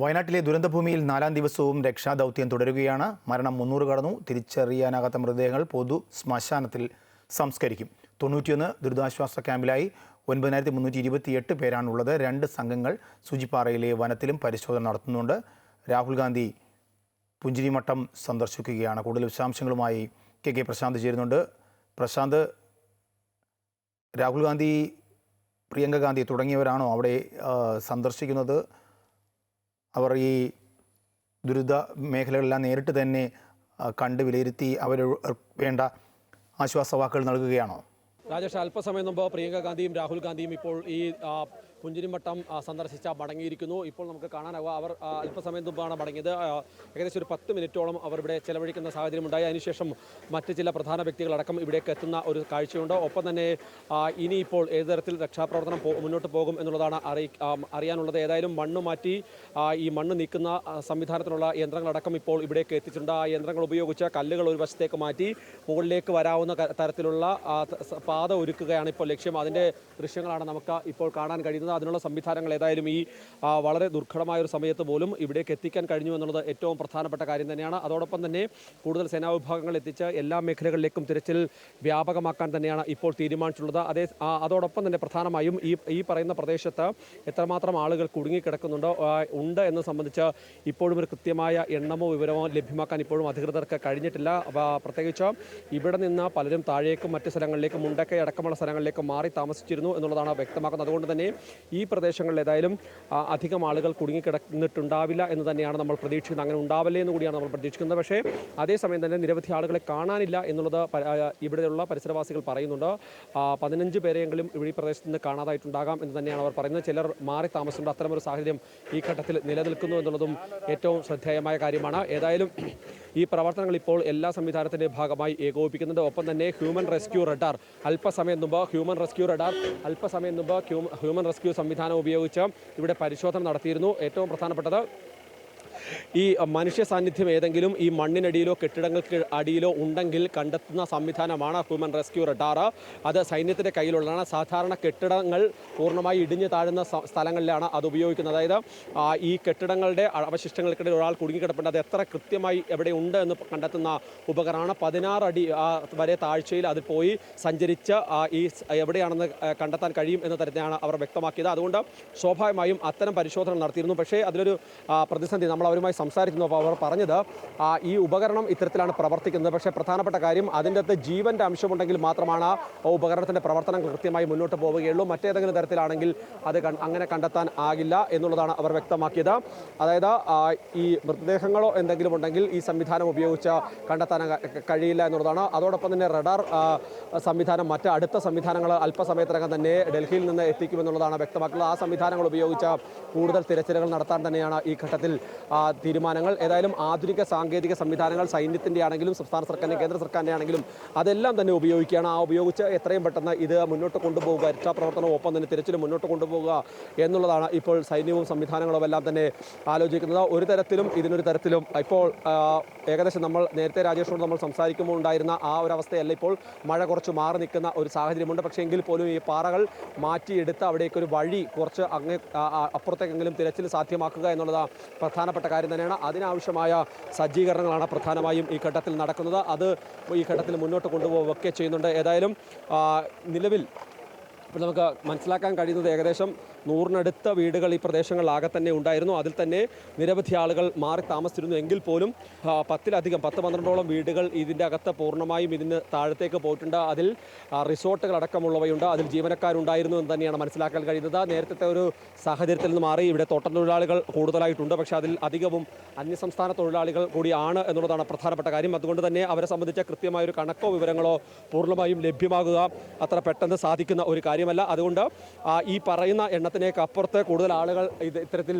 വയനാട്ടിലെ ദുരന്തഭൂമിയിൽ നാലാം ദിവസവും രക്ഷാദൗത്യം തുടരുകയാണ്. മരണം മുന്നൂറ് കടന്നു. തിരിച്ചറിയാനാകാത്ത മൃതദേഹങ്ങൾ പൊതു ശ്മശാനത്തിൽ സംസ്കരിക്കും. തൊണ്ണൂറ്റിയൊന്ന് ദുരിതാശ്വാസ ക്യാമ്പിലായി ഒൻപതിനായിരത്തി മുന്നൂറ്റി ഇരുപത്തിയെട്ട് പേരാണുള്ളത്. രണ്ട് സംഘങ്ങൾ സൂചിപ്പാറയിലെ വനത്തിലും പരിശോധന നടത്തുന്നുണ്ട്. രാഹുൽ ഗാന്ധി പുഞ്ചിരിമട്ടം സന്ദർശിക്കുകയാണ്. കൂടുതൽ വിശദാംശങ്ങളുമായി കെ കെ പ്രശാന്ത് ചേരുന്നുണ്ട്. പ്രശാന്ത് രാഹുൽ ഗാന്ധി പ്രിയങ്ക ഗാന്ധി തുടങ്ങിയവരാണോ അവിടെ സന്ദർശിക്കുന്നത്? അവർ ഈ ദുരിത മേഖലകളെല്ലാം നേരിട്ട് തന്നെ കണ്ട് വിലയിരുത്തി അവർ വേണ്ട ആശ്വാസവാക്കുകൾ നൽകുകയാണോ? രാജേഷ് അല്പസമയം മുമ്പ് പ്രിയങ്ക ഗാന്ധിയും രാഹുൽ ഗാന്ധിയും ഇപ്പോൾ ഈ ആ, സന്ദർശിച്ച മടങ്ങിയിരിക്കുന്നു. ഇപ്പോൾ നമുക്ക് കാണാനാവുക അവർ അല്പസമയം മുമ്പാണ് മടങ്ങിയത്. ഏകദേശം ഒരു പത്ത് മിനിറ്റോളം അവർ ഇവിടെ ചെലവഴിക്കുന്ന സാഹചര്യം ഉണ്ടായി അതിനുശേഷം മറ്റ് ചില പ്രധാന വ്യക്തികളടക്കം ഇവിടേക്ക് എത്തുന്ന ഒരു കാഴ്ചയുണ്ട്. ഒപ്പം തന്നെ ഇനിയിപ്പോൾ ഏത് തരത്തിൽ രക്ഷാപ്രവർത്തനം മുന്നോട്ട് പോകും എന്നുള്ളതാണ് അറിയി ആ, അറിയാനുള്ളത്. ഏതായാലും മണ്ണ് മാറ്റി ഈ മണ്ണ് നീക്കുന്ന സംവിധാനത്തിനുള്ള യന്ത്രങ്ങളടക്കം ഇപ്പോൾ ഇവിടേക്ക് എത്തിച്ചിട്ടുണ്ട് ആ യന്ത്രങ്ങൾ ഉപയോഗിച്ച കല്ലുകൾ ഒരു വശത്തേക്ക് മാറ്റി മുകളിലേക്ക് വരാവുന്ന തരത്തിലുള്ള പാത ഒരുക്കുകയാണ് ഇപ്പോൾ ലക്ഷ്യം. അതിന്റെ ദൃശ്യങ്ങളാണ് നമുക്ക് ഇപ്പോൾ കാണാൻ കഴിയുന്നത്. അതിനുള്ള സംവിധാനങ്ങൾ ഏതായാലും ഈ വളരെ ദുർഘടമായ ഒരു സമയത്ത് പോലും ഇവിടേക്ക് എത്തിക്കാൻ കഴിഞ്ഞു എന്നുള്ളത് ഏറ്റവും പ്രധാനപ്പെട്ട കാര്യം തന്നെയാണ്. അതോടൊപ്പം തന്നെ കൂടുതൽ സേനാ വിഭാഗങ്ങൾ എത്തിച്ച് എല്ലാ മേഖലകളിലേക്കും തിരച്ചിൽ വ്യാപകമാക്കാൻ തന്നെയാണ് ഇപ്പോൾ തീരുമാനിച്ചിട്ടുള്ളത്. അതേ അതോടൊപ്പം തന്നെ പ്രധാനമായും ഈ ഈ പറയുന്ന പ്രദേശത്ത് എത്രമാത്രം ആളുകൾ കുടുങ്ങിക്കിടക്കുന്നുണ്ടോ ഉണ്ട് എന്ന് സംബന്ധിച്ച് ഇപ്പോഴും ഒരു കൃത്യമായ എണ്ണമോ വിവരമോ ലഭ്യമാക്കാൻ ഇപ്പോഴും അധികൃതർക്ക് കഴിഞ്ഞിട്ടില്ല. പ്രത്യേകിച്ച് ഇവിടെ നിന്ന് പലരും താഴേക്കും മറ്റ് സ്ഥലങ്ങളിലേക്കും മുണ്ടക്കൈ അടക്കമുള്ള സ്ഥലങ്ങളിലേക്കും മാറി താമസിച്ചിരുന്നു എന്നുള്ളതാണ് വ്യക്തമാക്കുന്നത്. അതുകൊണ്ട് തന്നെ ഈ പ്രദേശങ്ങളിൽ ഏതായാലും അധികം ആളുകൾ കുടുങ്ങിക്കിടന്നിട്ടുണ്ടാവില്ല എന്ന് തന്നെയാണ് നമ്മൾ പ്രതീക്ഷിക്കുന്നത്. അങ്ങനെ ഉണ്ടാവില്ലേ എന്ന് കൂടിയാണ് നമ്മൾ പ്രതീക്ഷിക്കുന്നത്. പക്ഷേ അതേസമയം തന്നെ നിരവധി ആളുകളെ കാണാനില്ല എന്നുള്ളത് ഇവിടെയുള്ള പരിസരവാസികൾ പറയുന്നുണ്ട്. പതിനഞ്ച് പേരെയെങ്കിലും ഇവിടെ ഈ പ്രദേശത്ത് നിന്ന് കാണാതായിട്ടുണ്ടാകാം എന്ന് തന്നെയാണ് അവർ പറയുന്നത്. ചിലർ മാറി താമസിച്ചിട്ടുണ്ട്. അത്തരമൊരു സാഹചര്യം ഈ ഘട്ടത്തിൽ നിലനിൽക്കുന്നു എന്നുള്ളതും ഏറ്റവും ശ്രദ്ധേയമായ കാര്യമാണ്. ഏതായാലും ഈ പ്രവർത്തനങ്ങൾ ഇപ്പോൾ എല്ലാ സംവിധാനത്തിന്റെയും ഭാഗമായി ഏകോപിപ്പിക്കുന്നുണ്ട്. ഒപ്പം തന്നെ ഹ്യൂമൻ റെസ്ക്യൂ റഡാർ. അല്പസമയം മുമ്പ് ഹ്യൂമൻ റെസ്ക്യൂ റഡാർ അല്പസമയം മുമ്പ് ഹ്യൂമൻ റെസ്ക്യൂ സംവിധാനം ഉപയോഗിച്ച് ഇവിടെ പരിശോധന നടത്തിയിരുന്നു. ഏറ്റവും പ്രധാനപ്പെട്ടത് ഈ മനുഷ്യ സാന്നിധ്യം ഏതെങ്കിലും ഈ മണ്ണിനടിയിലോ കെട്ടിടങ്ങൾക്ക് അടിയിലോ ഉണ്ടെങ്കിൽ കണ്ടെത്തുന്ന സംവിധാനമാണ് ഹ്യൂമൻ റെസ്ക്യൂ റഡാർ അത് സൈന്യത്തിന്റെ കയ്യിലുള്ളതാണ്. സാധാരണ കെട്ടിടങ്ങൾ പൂർണമായി ഇടിഞ്ഞു താഴുന്ന സ്ഥലങ്ങളിലാണ് അത് ഉപയോഗിക്കുന്നത്. അതായത് ഈ കെട്ടിടങ്ങളുടെ അവശിഷ്ടങ്ങൾക്കിടയിൽ ഒരാൾ കുടുങ്ങിക്കിടപ്പുണ്ട്. അത് എത്ര കൃത്യമായി എവിടെ ഉണ്ട് എന്ന് കണ്ടെത്തുന്ന ഉപകരണമാണ്. പതിനാറ് അടി വരെ താഴ്ചയിൽ അത് പോയി സഞ്ചരിച്ച് ഈ എവിടെയാണെന്ന് കണ്ടെത്താൻ കഴിയും എന്ന് തരത്തിലാണ് അവർ വ്യക്തമാക്കിയത്. അതുകൊണ്ട് സ്വാഭാവികമായും അത്തരം പരിശോധന നടത്തിയിരുന്നു. പക്ഷേ അതിലൊരു പ്രതിസന്ധി നമ്മൾ അവരുമായി സംസാരിക്കുന്നു. അപ്പോൾ അവർ പറഞ്ഞത് ഈ ഉപകരണം ഇത്തരത്തിലാണ് പ്രവർത്തിക്കുന്നത്. പക്ഷേ പ്രധാനപ്പെട്ട കാര്യം അതിന്റെ അകത്ത് ജീവന്റെ അംശമുണ്ടെങ്കിൽ മാത്രമാണ് ആ ഉപകരണത്തിന്റെ പ്രവർത്തനം കൃത്യമായി മുന്നോട്ട് പോവുകയുള്ളൂ. മറ്റേതെങ്കിലും തരത്തിലാണെങ്കിൽ അത് അങ്ങനെ കണ്ടെത്താൻ ആകില്ല എന്നുള്ളതാണ് അവർ വ്യക്തമാക്കിയത്. അതായത് ഈ മൃതദേഹങ്ങളോ എന്തെങ്കിലും ഉണ്ടെങ്കിൽ ഈ സംവിധാനം ഉപയോഗിച്ച് കണ്ടെത്താൻ കഴിയില്ല എന്നുള്ളതാണ്. അതോടൊപ്പം തന്നെ റഡാർ സംവിധാനം മറ്റ് അടുത്ത സംവിധാനങ്ങൾ അല്പസമയത്തിനകം തന്നെ ഡൽഹിയിൽ നിന്ന് എത്തിക്കുമെന്നുള്ളതാണ് വ്യക്തമാക്കുന്നത്. ആ സംവിധാനങ്ങൾ ഉപയോഗിച്ച് കൂടുതൽ തിരച്ചിലുകൾ നടത്താൻ തന്നെയാണ് ഈ ഘട്ടത്തിൽ തീരുമാനങ്ങൾ ഏതായാലും ആധുനിക സാങ്കേതിക സംവിധാനങ്ങൾ സൈന്യത്തിന്റെ ആണെങ്കിലും സംസ്ഥാന സർക്കാരിന്റെ കേന്ദ്ര സർക്കാരിന്റെ ആണെങ്കിലും അതെല്ലാം തന്നെ ഉപയോഗിക്കുകയാണ്. ആ ഉപയോഗിച്ച് എത്രയും പെട്ടെന്ന് ഇത് മുന്നോട്ട് കൊണ്ടുപോകുക രക്ഷാപ്രവർത്തനവും ഒപ്പം തന്നെ തിരച്ചിൽ മുന്നോട്ട് കൊണ്ടുപോകുക എന്നുള്ളതാണ് ഇപ്പോൾ സൈന്യവും സംവിധാനങ്ങളും എല്ലാം തന്നെ ആലോചിക്കുന്നത്. ഒരു തരത്തിലും ഇതിനൊരു തരത്തിലും ഇപ്പോൾ ഏകദേശം നമ്മൾ നേരത്തെ രാജേഷിനോട് നമ്മൾ സംസാരിക്കുമ്പോൾ ഉണ്ടായിരുന്ന ആ ഒരു അവസ്ഥയല്ല ഇപ്പോൾ മഴ കുറച്ച് മാറി നിൽക്കുന്ന ഒരു സാഹചര്യമുണ്ട്. പക്ഷേ എങ്കിൽ പോലും ഈ പാറകൾ മാറ്റിയെടുത്ത് അവിടേക്കൊരു വഴി കുറച്ച് അങ്ങ് അപ്പുറത്തേക്കെങ്കിലും തിരച്ചിൽ സാധ്യമാക്കുക എന്നുള്ളതാണ് പ്രധാനപ്പെട്ട കാര്യം തന്നെയാണ്. അതിനാവശ്യമായ സജ്ജീകരണങ്ങളാണ് പ്രധാനമായും ഈ ഘട്ടത്തിൽ നടക്കുന്നത്. അത് ഈ ഘട്ടത്തിൽ മുന്നോട്ട് കൊണ്ടുപോവുകയൊക്കെ ചെയ്യുന്നുണ്ട്. ഏതായാലും നിലവിൽ ഇപ്പോൾ നമുക്ക് മനസ്സിലാക്കാൻ കഴിയുന്നത് ഏകദേശം നൂറിനടുത്ത വീടുകൾ ഈ പ്രദേശങ്ങളിലാകെ തന്നെ ഉണ്ടായിരുന്നു. അതിൽ തന്നെ നിരവധി ആളുകൾ മാറി താമസിച്ചിരുന്നു. എങ്കിൽ പോലും പത്തിലധികം പത്ത് പന്ത്രണ്ടോളം വീടുകൾ ഇതിന്റെ അകത്ത് പൂർണമായും ഇതിന് താഴത്തേക്ക് പോയിട്ടുണ്ട്. അതിൽ റിസോർട്ടുകൾ അടക്കമുള്ളവയുണ്ട്. അതിൽ ജീവനക്കാരുണ്ടായിരുന്നു എന്ന് തന്നെയാണ് മനസ്സിലാക്കാൻ കഴിയുന്നത്. നേരത്തെ ഒരു സാഹചര്യത്തിൽ നിന്ന് മാറി ഇവിടെ തോട്ടം തൊഴിലാളികൾ കൂടുതലായിട്ടുണ്ട്. പക്ഷേ അതിൽ അധികവും അന്യസംസ്ഥാന തൊഴിലാളികൾ കൂടിയാണ് എന്നുള്ളതാണ് പ്രധാനപ്പെട്ട കാര്യം. അതുകൊണ്ട് തന്നെ അവരെ സംബന്ധിച്ച കൃത്യമായ ഒരു കണക്കോ വിവരങ്ങളോ പൂർണമായും ലഭ്യമാകുക അത്ര പെട്ടെന്ന് സാധിക്കുന്ന ഒരു കാര്യമല്ല. അതുകൊണ്ട് ഈ പറയുന്ന എണ്ണത്തിനേക്ക് അപ്പുറത്ത് കൂടുതൽ ആളുകൾ ഇത് ഇത്തരത്തിൽ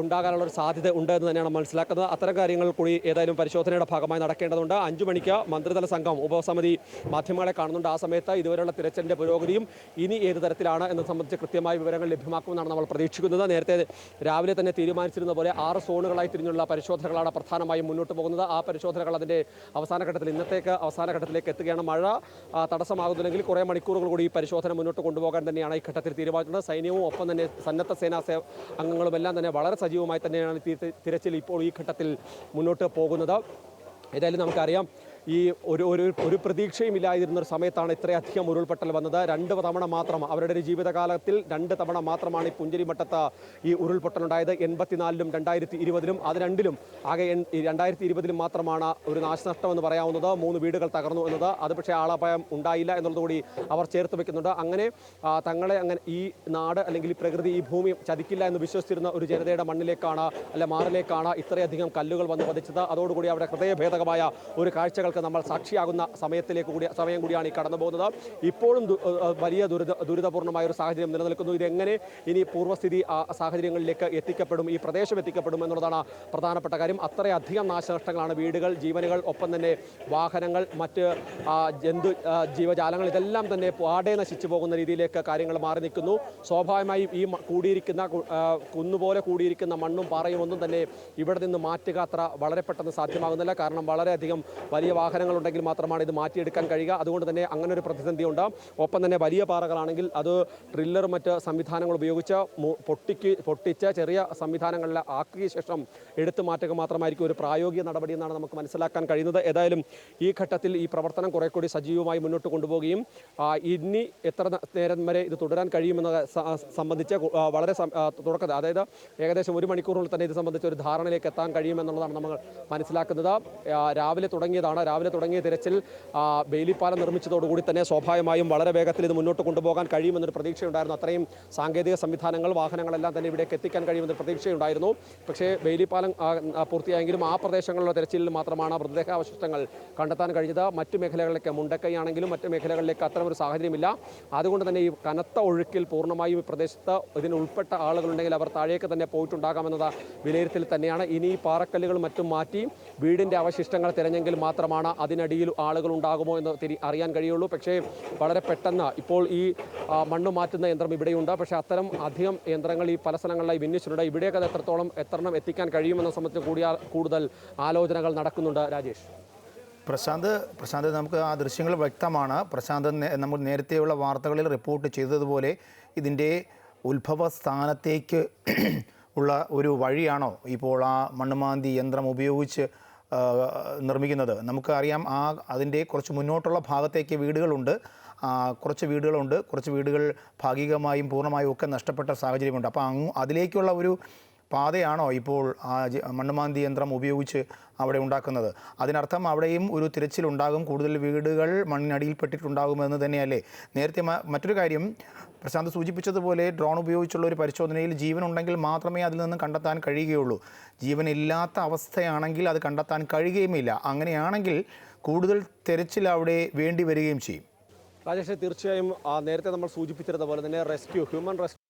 ഉണ്ടാകാനുള്ള ഒരു സാധ്യത ഉണ്ട് എന്ന് തന്നെയാണ് മനസ്സിലാക്കുന്നത്. അത്തരം കാര്യങ്ങൾ കൂടി ഏതായാലും പരിശോധനയുടെ ഭാഗമായി നടക്കേണ്ടതുണ്ട്. അഞ്ചു മണിക്ക് മന്ത്രിതല സംഘം ഉപസമിതി മാധ്യമങ്ങളെ കാണുന്നുണ്ട്. ആ സമയത്ത് ഇതുവരെയുള്ള തിരച്ചിലിന്റെ പുരോഗതിയും ഇനി ഏത് തരത്തിലാണ് എന്നത് സംബന്ധിച്ച് കൃത്യമായ വിവരങ്ങൾ ലഭ്യമാക്കുമെന്നാണ് നമ്മൾ പ്രതീക്ഷിക്കുന്നത്. നേരത്തെ രാവിലെ തന്നെ തീരുമാനിച്ചിരുന്ന പോലെ ആറ് സോണുകളായി തിരിഞ്ഞുള്ള പരിശോധനകളാണ് പ്രധാനമായും മുന്നോട്ട് പോകുന്നത്. ആ പരിശോധനകൾ അതിന്റെ അവസാന ഘട്ടത്തിൽ ഇന്നത്തേക്ക് അവസാന ഘട്ടത്തിലേക്ക് എത്തുകയാണ്. മഴ തടസ്സമാകുന്നില്ലെങ്കിൽ കുറേ മണിക്കൂറുകൾ കൂടി ഈ പരിശോധന മുന്നോട്ട് കൊണ്ടുപോകാൻ തന്നെയാണ് ഈ ഘട്ടത്തിൽ തീരുമാനിച്ചിട്ടുള്ളത്. സൈന്യവും ഒപ്പം തന്നെ സന്നദ്ധ സേനാ അംഗങ്ങളും എല്ലാം തന്നെ വളരെ സജീവമായി തന്നെയാണ് തിരച്ചിൽ ഇപ്പോൾ ഈ ഘട്ടത്തിൽ മുന്നോട്ട് പോകുന്നത്. ഏതായാലും നമുക്കറിയാം ഈ ഒരു ഒരു ഒരു പ്രതീക്ഷയും ഇല്ലാതിരുന്ന ഒരു സമയത്താണ് ഇത്രയധികം ഉരുൾപൊട്ടൽ വന്നത്. രണ്ട് തവണ മാത്രം അവരുടെ ഒരു ജീവിതകാലത്തിൽ രണ്ട് തവണ മാത്രമാണ് ഈ പുഞ്ചിരിമട്ടത്ത് ഈ ഉരുൾപൊട്ടലുണ്ടായത് എൺപത്തിനാലിലും രണ്ടായിരത്തി ഇരുപതിലും അത് രണ്ടിലും. ആകെ രണ്ടായിരത്തി ഇരുപതിലും മാത്രമാണ് ഒരു നാശനഷ്ടം എന്ന് പറയാവുന്നത്. മൂന്ന് വീടുകൾ തകർന്നു എന്നത് അത് പക്ഷേ ആളപായം ഉണ്ടായില്ല എന്നുള്ളതുകൂടി അവർ ചേർത്ത് വെക്കുന്നുണ്ട്. അങ്ങനെ തങ്ങളെ അങ്ങനെ ഈ നാട് അല്ലെങ്കിൽ ഈ പ്രകൃതി ഈ ഭൂമി ചതിക്കില്ല എന്ന് വിശ്വസിച്ചിരുന്ന ഒരു ജനതയുടെ മണ്ണിലേക്കാണ് അല്ലെ മാറിലേക്കാണ് ഇത്രയധികം കല്ലുകൾ വന്ന് പതിച്ചത്. അതോടുകൂടി അവരുടെ ഹൃദയഭേദകമായ ഒരു കാഴ്ചകൾക്ക് നമ്മൾ സാക്ഷിയാകുന്ന സമയത്തിലേക്ക് കൂടി സമയം കൂടിയാണ് ഈ കടന്നു പോകുന്നത്. ഇപ്പോഴും വലിയ ദുരിത ദുരിതപൂർണമായ ഒരു സാഹചര്യം നിലനിൽക്കുന്നു. ഇതെങ്ങനെ ഇനി പൂർവസ്ഥിതി സാഹചര്യങ്ങളിലേക്ക് എത്തിക്കപ്പെടും ഈ പ്രദേശം എത്തിക്കപ്പെടും എന്നുള്ളതാണ് പ്രധാനപ്പെട്ട കാര്യം. അത്രയധികം നാശനഷ്ടങ്ങളാണ് വീടുകൾ ജീവനുകൾ ഒപ്പം തന്നെ വാഹനങ്ങൾ മറ്റ് ജന്തു ജീവജാലങ്ങൾ ഇതെല്ലാം തന്നെ പാടെ നശിച്ചു പോകുന്ന രീതിയിലേക്ക് കാര്യങ്ങൾ മാറി നിൽക്കുന്നു. സ്വാഭാവികമായും ഈ കൂടിയിരിക്കുന്ന കുന്നുപോലെ കൂടിയിരിക്കുന്ന മണ്ണും പാറയും ഒന്നും തന്നെ ഇവിടെ നിന്ന് മാറ്റുക അത്ര വളരെ പെട്ടെന്ന് സാധ്യമാകുന്നില്ല. കാരണം വളരെയധികം വലിയ വാഹനങ്ങൾ ഉണ്ടെങ്കിൽ മാത്രമാണ് ഇത് മാറ്റിയെടുക്കാൻ കഴിയുക. അതുകൊണ്ട് തന്നെ അങ്ങനെ ഒരു പ്രതിസന്ധി പ്രതിസന്ധിയുണ്ട് ഒപ്പം തന്നെ വലിയ പാറകളാണെങ്കിൽ അത് ഡ്രില്ലർ മറ്റ് സംവിധാനങ്ങൾ ഉപയോഗിച്ച് പൊട്ടിക്ക് പൊട്ടിച്ച ചെറിയ സംവിധാനങ്ങളിൽ ആക്കിയ ശേഷം എടുത്തു മാറ്റുക മാത്രമായിരിക്കും ഒരു പ്രായോഗിക നടപടി എന്നാണ് നമുക്ക് മനസ്സിലാക്കാൻ കഴിയുന്നത്. ഏതായാലും ഈ ഘട്ടത്തിൽ ഈ പ്രവർത്തനം കുറെ കൂടി സജീവമായി മുന്നോട്ട് കൊണ്ടുപോവുകയും ഇനി എത്ര നേരം വരെ ഇത് തുടരാൻ കഴിയുമെന്ന് സംബന്ധിച്ച് വളരെ തുടക്കം അതായത് ഏകദേശം ഒരു മണിക്കൂറിനുള്ളിൽ തന്നെ ഇത് സംബന്ധിച്ച് ഒരു ധാരണയിലേക്ക് എത്താൻ കഴിയുമെന്നുള്ളതാണ് നമ്മൾ മനസ്സിലാക്കുന്നത്. രാവിലെ തുടങ്ങിയതാണ്. രാവിലെ തുടങ്ങിയ തിരച്ചിൽ ബെയിലിപ്പാലം നിർമ്മിച്ചതോടുകൂടി തന്നെ സ്വാഭാവികമായും വളരെ വേഗത്തിൽ ഇത് മുന്നോട്ട് കൊണ്ടുപോകാൻ കഴിയുമെന്നൊരു പ്രതീക്ഷയുണ്ടായിരുന്നു. അത്രയും സാങ്കേതിക സംവിധാനങ്ങൾ വാഹനങ്ങളെല്ലാം തന്നെ ഇവിടേക്ക് എത്തിക്കാൻ കഴിയുമെന്നൊരു പ്രതീക്ഷയുണ്ടായിരുന്നു. പക്ഷേ ബെയിലിപ്പാലം പൂർത്തിയായെങ്കിലും ആ പ്രദേശങ്ങളിലുള്ള തിരച്ചിലിൽ മാത്രമാണ് മൃതദേഹാവശിഷ്ടങ്ങൾ കണ്ടെത്താൻ കഴിഞ്ഞത്. മറ്റു മേഖലകളിലേക്ക് മുണ്ടക്കൈയാണെങ്കിലും മറ്റു മേഖലകളിലേക്ക് അത്തരം ഒരു സാഹചര്യമില്ല. അതുകൊണ്ട് തന്നെ ഈ കനത്ത ഒഴുക്കിൽ പൂർണമായും ഈ പ്രദേശത്ത് ഇതിനുൾപ്പെട്ട ആളുകളുണ്ടെങ്കിൽ അവർ താഴേക്ക് തന്നെ പോയിട്ടുണ്ടാകാമെന്നത് വിലയിരുത്തൽ തന്നെയാണ്. ഇനി ഈ പാറക്കല്ലുകൾ മറ്റും മാറ്റി വീടിന്റെ അവശിഷ്ടങ്ങൾ തിരഞ്ഞെങ്കിൽ മാത്രമാണ് അതിനടിയിൽ ആളുകൾ ഉണ്ടാകുമോ എന്ന് തിരി അറിയാൻ കഴിയുള്ളൂ. പക്ഷേ വളരെ പെട്ടെന്ന് ഇപ്പോൾ ഈ മണ്ണ് മാറ്റുന്ന യന്ത്രം ഇവിടെയുണ്ട്. പക്ഷേ അത്തരം അധികം യന്ത്രങ്ങൾ ഈ പല സ്ഥലങ്ങളിലായി വിന്യസിച്ചിട്ടുണ്ട്. ഇവിടെയൊക്കെ എത്രത്തോളം എത്രണം എത്തിക്കാൻ കഴിയുമെന്ന സംബന്ധിച്ച് കൂടിയ കൂടുതൽ ആലോചനകൾ നടക്കുന്നുണ്ട് രാജേഷ്. പ്രശാന്ത് പ്രശാന്ത് നമുക്ക് ആ ദൃശ്യങ്ങൾ വ്യക്തമാണ്. പ്രശാന്ത് നമ്മൾ നേരത്തെയുള്ള വാർത്തകളിൽ റിപ്പോർട്ട് ചെയ്തതുപോലെ ഇതിന്റെ ഉത്ഭവ സ്ഥാനത്തേക്ക് ഉള്ള ഒരു വഴിയാണോ ഇപ്പോൾ ആ മണ്ണുമാന്തി യന്ത്രം ഉപയോഗിച്ച് നിർമ്മിക്കുന്നത്. നമുക്കറിയാം ആ അതിന്റെ കുറച്ച് മുന്നോട്ടുള്ള ഭാഗത്തേക്ക് വീടുകളുണ്ട്. കുറച്ച് വീടുകളുണ്ട്. കുറച്ച് വീടുകൾ ഭാഗികമായും പൂർണമായും ഒക്കെ നഷ്ടപ്പെട്ട സാഹചര്യമുണ്ട്. അപ്പോൾ അങ്ങ് അതിലേക്കുള്ള ഒരു പാതയാണോ ഇപ്പോൾ ആ മണ്ണുമാന്തി യന്ത്രം ഉപയോഗിച്ച് അവിടെ ഉണ്ടാക്കുന്നത്? അതിനർത്ഥം അവിടെയും ഒരു തിരച്ചിലുണ്ടാകും. കൂടുതൽ വീടുകൾ മണ്ണിനടിയിൽപ്പെട്ടിട്ടുണ്ടാകുമെന്ന് തന്നെയല്ലേ? നേരത്തെ മറ്റൊരു കാര്യം പ്രശാന്ത് സൂചിപ്പിച്ചതുപോലെ ഡ്രോൺ ഉപയോഗിച്ചുള്ള ഒരു പരിശോധനയിൽ ജീവനുണ്ടെങ്കിൽ മാത്രമേ അതിൽ നിന്ന് കണ്ടെത്താൻ കഴിയുകയുള്ളൂ. ജീവനില്ലാത്ത അവസ്ഥയാണെങ്കിൽ അത് കണ്ടെത്താൻ കഴിയുകയുമില്ല. അങ്ങനെയാണെങ്കിൽ കൂടുതൽ തിരച്ചിൽ അവിടെ വേണ്ടി വരികയും ചെയ്യും. രാജേഷ് തീർച്ചയായും നേരത്തെ നമ്മൾ സൂചിപ്പിച്ചിരുന്ന പോലെ തന്നെ റെസ്ക്യൂ ഹ്യൂമൻ റെസ്ക്യൂ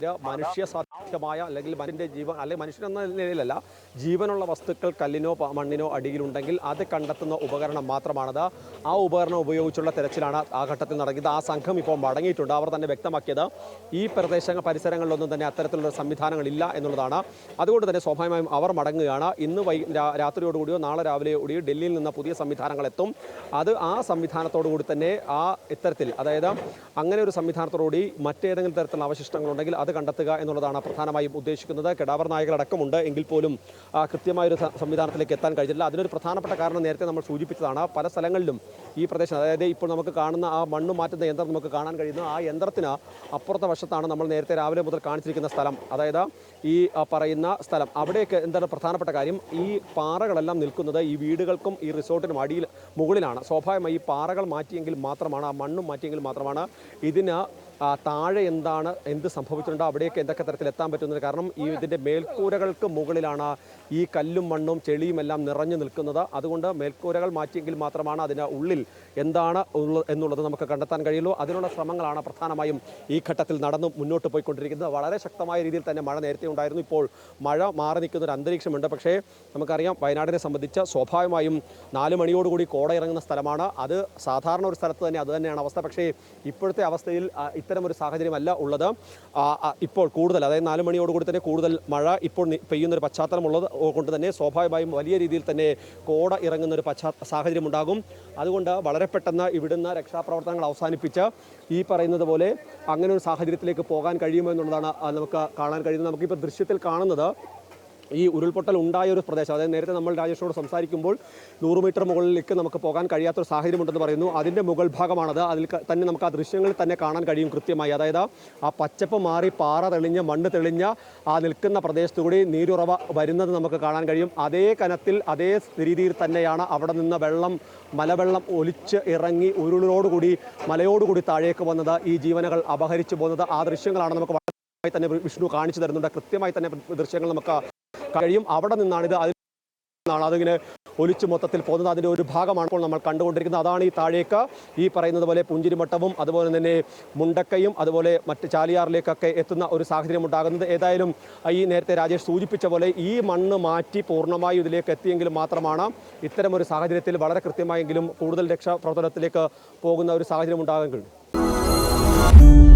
മനുഷ്യ സാധ്യമായ അല്ലെങ്കിൽ മനുഷ്യന്റെ ജീവൻ അല്ലെങ്കിൽ മനുഷ്യൻ എന്ന നിലയിലല്ല ജീവനുള്ള വസ്തുക്കൾ കല്ലിനോ മണ്ണിനോ അടിയിലുണ്ടെങ്കിൽ അത് കണ്ടെത്തുന്ന ഉപകരണം മാത്രമാണത്. ആ ഉപകരണം ഉപയോഗിച്ചുള്ള തെരച്ചിലാണ് ആ ഘട്ടത്തിൽ നടക്കിയത് ആ സംഘം ഇപ്പോൾ മടങ്ങിയിട്ടുണ്ട്. അവർ തന്നെ വ്യക്തമാക്കിയത് ഈ പ്രദേശങ്ങൾ പരിസരങ്ങളിലൊന്നും തന്നെ അത്തരത്തിലുള്ള സംവിധാനങ്ങളില്ല എന്നുള്ളതാണ്. അതുകൊണ്ട് തന്നെ സ്വാഭാവികമായും അവർ മടങ്ങുകയാണ്. ഇന്ന് വൈ രാത്രിയോടുകൂടിയോ നാളെ രാവിലെയോടുകൂടിയോ ഡൽഹിയിൽ നിന്ന് പുതിയ സംവിധാനങ്ങൾ എത്തും അത് ആ സംവിധാനത്തോടു കൂടി തന്നെ ആ ഇത്തരത്തിൽ അതായത് അങ്ങനെ ഒരു സംവിധാനത്തോടുകൂടി മറ്റേതെങ്കിലും തരത്തിലുള്ള അവശിഷ്ടങ്ങളുണ്ടെങ്കിൽ അത് കണ്ടെത്തുക എന്നുള്ളതാണ് പ്രധാനമായും ഉദ്ദേശിക്കുന്നത്. കെടാവർ നായകളടക്കമുണ്ട്. എങ്കിൽ പോലും കൃത്യമായൊരു സംവിധാനത്തിലേക്ക് എത്താൻ കഴിഞ്ഞില്ല. അതിനൊരു പ്രധാനപ്പെട്ട കാരണം നേരത്തെ നമ്മൾ സൂചിപ്പിച്ചതാണ്. പല സ്ഥലങ്ങളിലും ഈ പ്രദേശം അതായത് ഇപ്പോൾ നമുക്ക് കാണുന്ന ആ മണ്ണ് മാറ്റുന്ന യന്ത്രം നമുക്ക് കാണാൻ കഴിയുന്നു ആ യന്ത്രത്തിന് അപ്പുറത്തെ വശത്താണ് നമ്മൾ നേരത്തെ രാവിലെ മുതൽ കാണിച്ചിരിക്കുന്ന സ്ഥലം. അതായത് ഈ പറയുന്ന സ്ഥലം. അവിടെയൊക്കെ എന്താണ് പ്രധാനപ്പെട്ട കാര്യം? ഈ പാറകളെല്ലാം നിൽക്കുന്നത് ഈ വീടുകൾക്കും ഈ റിസോർട്ടിനും അടിയിൽ മുകളിലാണ്. സ്വാഭാവികമായി ഈ പാറകൾ മാറ്റിയെങ്കിൽ മാത്രമാണ് ആ മണ്ണും മാറ്റിയെങ്കിൽ മാത്രമാണ് ഇതിന് താഴെ എന്താണ് എന്ത് സംഭവിച്ചിട്ടുണ്ടോ അവിടെയൊക്കെ എന്തൊക്കെ തരത്തിൽ എത്താൻ പറ്റുന്നത് കാരണം ഈ ഇതിന്റെ മേൽക്കൂരകൾക്ക് മുകളിലാണ് ഈ കല്ലും മണ്ണും ചെളിയും എല്ലാം നിറഞ്ഞു നിൽക്കുന്നത്. അതുകൊണ്ട് മേൽക്കൂരകൾ മാറ്റിയെങ്കിൽ മാത്രമാണ് അതിന്റെ ഉള്ളിൽ എന്താണ് എന്നുള്ളത് നമുക്ക് കണ്ടെത്താൻ കഴിയുള്ളൂ. അതിനുള്ള ശ്രമങ്ങളാണ് പ്രധാനമായും ഈ ഘട്ടത്തിൽ നടന്നു മുന്നോട്ട് പോയിക്കൊണ്ടിരിക്കുന്നത്. വളരെ ശക്തമായ രീതിയിൽ തന്നെ മഴ നേരത്തെ ഉണ്ടായിരുന്നു. ഇപ്പോൾ മഴ മാറി നിൽക്കുന്ന ഒരു അന്തരീക്ഷമുണ്ട്. പക്ഷേ നമുക്കറിയാം വയനാടിനെ സംബന്ധിച്ച് സ്വാഭാവികമായും നാല് മണിയോടുകൂടി കോട ഇറങ്ങുന്ന സ്ഥലമാണ്. അത് സാധാരണ ഒരു സ്ഥലത്ത് തന്നെ അത് തന്നെയാണ് അവസ്ഥ. പക്ഷേ ഇപ്പോഴത്തെ അവസ്ഥയിൽ അത്തരം ഒരു സാഹചര്യമല്ല ഉള്ളത്. ഇപ്പോൾ കൂടുതൽ അതായത് നാല് മണിയോടുകൂടി തന്നെ കൂടുതൽ മഴ ഇപ്പോൾ പെയ്യുന്നൊരു പശ്ചാത്തലമുള്ളത് കൊണ്ട് തന്നെ സ്വാഭാവികമായും വലിയ രീതിയിൽ തന്നെ കോട ഇറങ്ങുന്ന ഒരു പശ്ചാ സാഹചര്യം ഉണ്ടാകും അതുകൊണ്ട് വളരെ പെട്ടെന്ന് ഇവിടുന്ന് രക്ഷാപ്രവർത്തനങ്ങൾ അവസാനിപ്പിച്ച് ഈ പറയുന്നത് പോലെ അങ്ങനെ ഒരു സാഹചര്യത്തിലേക്ക് പോകാൻ കഴിയുമോ എന്നുള്ളതാണ് നമുക്ക് കാണാൻ കഴിയുന്നത്. നമുക്കിപ്പോൾ ദൃശ്യത്തിൽ കാണുന്നത് ഈ ഉരുൾപൊട്ടൽ ഉണ്ടായ ഒരു പ്രദേശം അതായത് നേരത്തെ നമ്മൾ രാജേഷിനോട് സംസാരിക്കുമ്പോൾ നൂറ് മീറ്റർ മുകളിലേക്ക് നമുക്ക് പോകാൻ കഴിയാത്തൊരു സാഹചര്യമുണ്ടെന്ന് പറയുന്നു. അതിന്റെ മുകൾ ഭാഗമാണത്. അതിൽ തന്നെ നമുക്ക് ആ ദൃശ്യങ്ങളിൽ തന്നെ കാണാൻ കഴിയും കൃത്യമായി. അതായത് ആ പച്ചപ്പ് മാറി പാറ തെളിഞ്ഞ് മണ്ണ് തെളിഞ്ഞ ആ നിൽക്കുന്ന പ്രദേശത്തുകൂടി നീരുറവ വരുന്നത് നമുക്ക് കാണാൻ കഴിയും. അതേ കനത്തിൽ അതേ രീതിയിൽ തന്നെയാണ് അവിടെ നിന്ന് വെള്ളം മലവെള്ളം ഒലിച്ച് ഇറങ്ങി ഉരുളിനോടുകൂടി മലയോടുകൂടി താഴേക്ക് വന്നത് ഈ ജീവനകൾ അപഹരിച്ചു പോകുന്നത്. ആ ദൃശ്യങ്ങളാണ് നമുക്ക് തന്നെ വിഷ്ണു കാണിച്ചു തരുന്നുണ്ട്. കൃത്യമായി തന്നെ ദൃശ്യങ്ങൾ നമുക്ക് കഴിയും. അവിടെ നിന്നാണ് അതിൽ നിന്നാണ് അതിങ്ങനെ ഒലിച്ചു മൊത്തത്തിൽ പോകുന്നത്. അതിന്റെ ഒരു ഭാഗമാണ് ഇപ്പോൾ നമ്മൾ കണ്ടുകൊണ്ടിരിക്കുന്നത്. അതാണ് ഈ താഴേക്ക് ഈ പറയുന്നത് പോലെ പുഞ്ചിരിമട്ടവും അതുപോലെ തന്നെ മുണ്ടക്കയും അതുപോലെ മറ്റ് ചാലിയാറിലേക്കൊക്കെ എത്തുന്ന ഒരു സാഹചര്യം ഉണ്ടാകുന്നത്. ഏതായാലും ഈ നേരത്തെ രാജേഷ് സൂചിപ്പിച്ച പോലെ ഈ മണ്ണ് മാറ്റി പൂർണമായും ഇതിലേക്ക് എത്തിയെങ്കിൽ മാത്രമാണ് ഇത്തരം ഒരു സാഹചര്യത്തിൽ വളരെ കൃത്യമായെങ്കിലും കൂടുതൽ രക്ഷാപ്രവർത്തനത്തിലേക്ക് പോകുന്ന ഒരു സാഹചര്യം ഉണ്ടാകാൻ കഴിയും